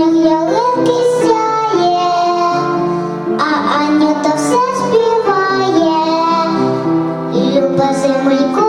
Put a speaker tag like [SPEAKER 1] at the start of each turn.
[SPEAKER 1] вогник ялинки сяє, а Анюта все співає, люба земельку.